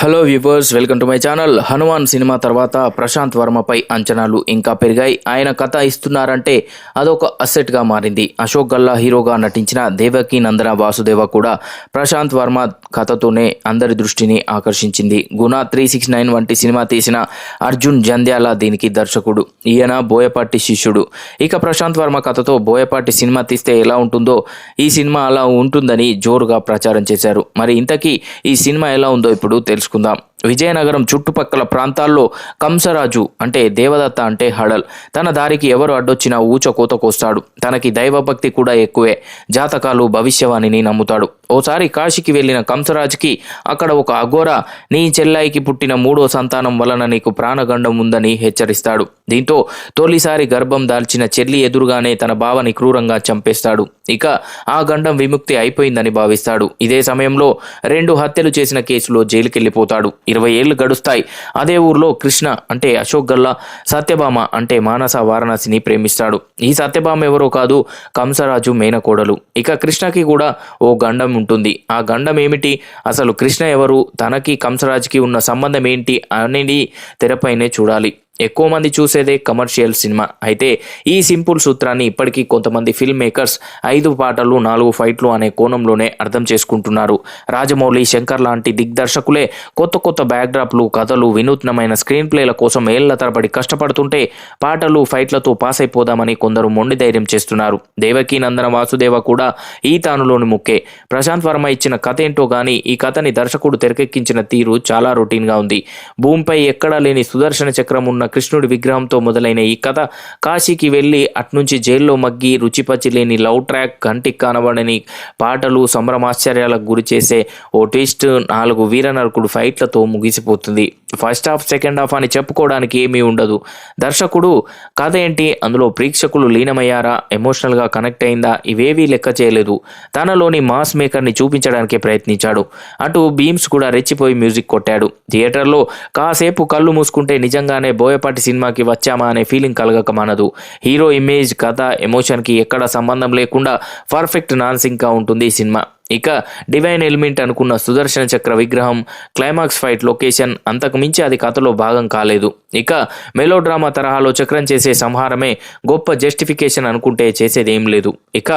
Hello viewers welcome to my channel. Hanuman cinema తర్వాత ప్రశాంత్ వర్మపై అంచనాలు ఇంకా పెరిగాయి. ఆయన కథ ఇస్తున్నారంటే అదొక అసెట్గా మారింది. అశోక్ గల్లా హీరోగా నటించిన దేవకి నందన వాసుదేవ కూడా ప్రశాంత్ వర్మ కథతోనే అందరి దృష్టిని ఆకర్షించింది. గుణ త్రీ సిక్స్ నైన్ వంటి సినిమా తీసిన అర్జున్ జంధ్యాల దీనికి దర్శకుడు. ఈయన బోయపాటి శిష్యుడు. ఇక ప్రశాంత్ వర్మ కథతో బోయపాటి సినిమా తీస్తే ఎలా ఉంటుందో ఈ సినిమా అలా ఉంటుందని జోరుగా ప్రచారం చేశారు. మరి ఇంతకీ ఈ సినిమా ఎలా ఉందో ఇప్పుడు తెలుసుకుందాం విజయనగరం చుట్టుపక్కల ప్రాంతాల్లో కంసరాజు అంటే దేవదత్త అంటే హడల్. తన దారికి ఎవరు అడ్డొచ్చినా ఊచ కోత కోస్తాడు. తనకి దైవభక్తి కూడా ఎక్కువే. జాతకాలు భవిష్యవాణిని నమ్ముతాడు. ఓసారి కాశీకి వెళ్ళిన కంసరాజుకి అక్కడ ఒక అఘోర నీ చెల్లాయికి పుట్టిన మూడో సంతానం వలన నీకు ప్రాణగండం ఉందని హెచ్చరిస్తాడు. దీంతో తొలిసారి గర్భం దాల్చిన చెల్లి ఎదురుగానే తన బావని క్రూరంగా చంపేస్తాడు. ఇక ఆ గండం విముక్తి అయిపోయిందని భావిస్తాడు. ఇదే సమయంలో రెండు హత్యలు చేసిన కేసులో జైలుకెళ్ళిపోతాడు ఇరవై ఏళ్ళు గడుస్తాయి. అదే ఊర్లో కృష్ణ అంటే అశోక్ గల్లా సత్యభామ అంటే మానస వారణాసిని ప్రేమిస్తాడు. ఈ సత్యభామ ఎవరో కాదు కంసరాజు మేనకోడలు. ఇక కృష్ణకి కూడా ఓ గండం ఉంటుంది. ఆ గండం ఏమిటి? అసలు కృష్ణ ఎవరు? తనకి కంసరాజుకి ఉన్న సంబంధం ఏంటి? అనేది తెరపైనే చూడాలి. ఎక్కువ మంది చూసేదే కమర్షియల్ సినిమా. అయితే ఈ సింపుల్ సూత్రాన్ని ఇప్పటికీ కొంతమంది ఫిల్మ్ మేకర్స్ ఐదు పాటలు నాలుగు ఫైట్లు అనే కోణంలోనే అర్థం చేసుకుంటున్నారు. రాజమౌళి శంకర్ లాంటి దిగ్దర్శకులే కొత్త కొత్త బ్యాక్డ్రాప్లు కథలు వినూత్నమైన స్క్రీన్ ప్లేల కోసం ఏళ్ళ తరబడి కష్టపడుతుంటే పాటలు ఫైట్లతో పాస్ అయిపోదామని కొందరు మొండి ధైర్యం చేస్తున్నారు. దేవకీ నందన వాసుదేవ కూడా ఈ తానులోని ముక్కే. ప్రశాంత్ వర్మ ఇచ్చిన కథ ఏంటో గానీ ఈ కథని దర్శకుడు తెరకెక్కించిన తీరు చాలా రొటీన్గా ఉంది. భూమిపై ఎక్కడా లేని సుదర్శన చక్రం ఉన్న కృష్ణుడి విగ్రహంతో మొదలైన ఈ కథ కాశీకి వెళ్ళి అట్నుంచి జైల్లో మగ్గి రుచిపచి లేని లవ్ ట్రాక్ కంటికి కనబడని పాటలు సంభ్రమాశ్చర్యాలకు గురి చేసే ఓ ట్విస్ట్ నాలుగు వీరనరకుడు ఫైట్లతో ముగిసిపోతుంది. ఫస్ట్ హాఫ్ సెకండ్ హాఫ్ అని చెప్పుకోవడానికి ఏమీ ఉండదు. దర్శకుడు కథ ఏంటి? అందులో ప్రేక్షకులు లీనమయ్యారా? ఎమోషనల్గా కనెక్ట్ అయిందా? ఇవేవీ లెక్క చేయలేదు. తనలోని మాస్ మేకర్ని చూపించడానికే ప్రయత్నించాడు. అటు బీమ్స్ కూడా రెచ్చిపోయి మ్యూజిక్ కొట్టాడు. థియేటర్లో కాసేపు కళ్ళు మూసుకుంటే నిజంగానే బోయపాటి సినిమాకి వచ్చామా అనే ఫీలింగ్ కలగక మనదు. హీరో ఇమేజ్ కథ ఎమోషన్కి ఎక్కడ సంబంధం లేకుండా పర్ఫెక్ట్ నాన్సింగ్గా ఉంటుంది ఈ సినిమా. ఇక డివైన్ ఎలిమెంట్ అనుకున్న సుదర్శన చక్ర విగ్రహం క్లైమాక్స్ ఫైట్ లొకేషన్ అంతకు మించి అది కథలో భాగం కాలేదు. ఇక మెలో డ్రామా తరహాలో చక్రం చేసే సంహారమే గొప్ప జస్టిఫికేషన్ అనుకుంటే చేసేది ఏం లేదు. ఇక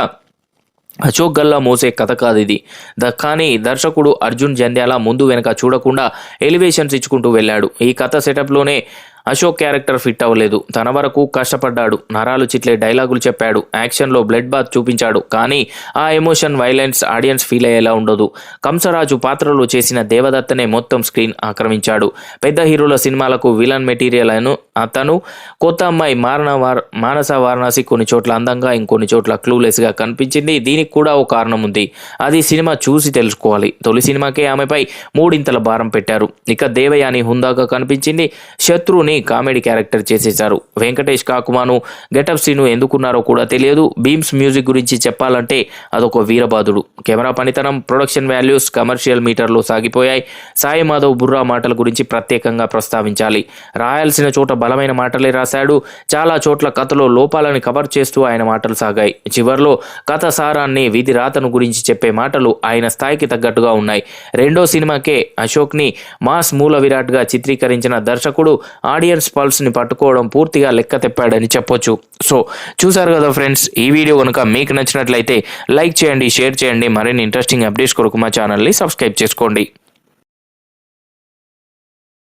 అశోక్ గల్లా మోసే కథ కాదు ఇది. ద కానీ దర్శకుడు అర్జున్ జంధ్యాల ముందు వెనక చూడకుండా ఎలివేషన్స్ ఇచ్చుకుంటూ వెళ్ళాడు. ఈ కథ సెటప్లోనే అశోక్ క్యారెక్టర్ ఫిట్ అవ్వలేదు. తన వరకు కష్టపడ్డాడు. నరాలు చిట్లే డైలాగులు చెప్పాడు. యాక్షన్లో బ్లడ్ బాత్ చూపించాడు. కానీ ఆ ఎమోషన్ వైలెన్స్ ఆడియన్స్ ఫీల్ అయ్యేలా ఉండదు. కంసరాజు పాత్రలో చేసిన దేవదత్తనే మొత్తం స్క్రీన్ ఆక్రమించాడు. పెద్ద హీరోల సినిమాలకు విలన్ మెటీరియల్ అను అతను కొత్త అమ్మాయి మారణ వార్ మానస వారణాసి కొన్ని చోట్ల అందంగా ఇంకొన్ని చోట్ల క్లూలెస్గా కనిపించింది. దీనికి కూడా ఓ కారణం ఉంది. అది సినిమా చూసి తెలుసుకోవాలి. తొలి సినిమాకే ఆమెపై మూడింతల భారం పెట్టారు. ఇక దేవయాని హుందాగా కనిపించింది. శత్రుని కామెడీ క్యారెక్టర్ చేసేశారు. వెంకటేష్ కాకుమాను గెటప్ సీను ఎందుకున్నారో కూడా తెలియదు. బీమ్స్ మ్యూజిక్ గురించి చెప్పాలంటే అదొక వీరబాదుడు కెమెరా పనితనం ప్రొడక్షన్ వాల్యూస్ కమర్షియల్ మీటర్లో సాగిపోయాయి. సాయి మాధవ్ బుర్రా మాటల గురించి ప్రత్యేకంగా ప్రస్తావించాలి. రాయాల్సిన చోట బలమైన మాటలే రాశాడు. చాలా చోట్ల కథలో లోపాలని కవర్ చేస్తూ ఆయన మాటలు సాగాయి. చివర్లో కథ సారాన్ని విధి రాతను గురించి చెప్పే మాటలు ఆయన స్థాయికి తగ్గట్టుగా ఉన్నాయి. రెండో సినిమాకే అశోక్ని మాస్ మూల విరాట్గా చిత్రీకరించిన దర్శకుడు ఆడియన్స్ పల్స్ని పట్టుకోవడం పూర్తిగా లెక్క తెప్పాడని చెప్పొచ్చు. సో చూసారు కదా ఫ్రెండ్స్ ఈ వీడియో కనుక మీకు నచ్చినట్లయితే లైక్ చేయండి షేర్ చేయండి మరిన్ని ఇంట్రెస్టింగ్ అప్డేట్స్ కొరకు మా ఛానల్ని సబ్స్క్రైబ్ చేసుకోండి.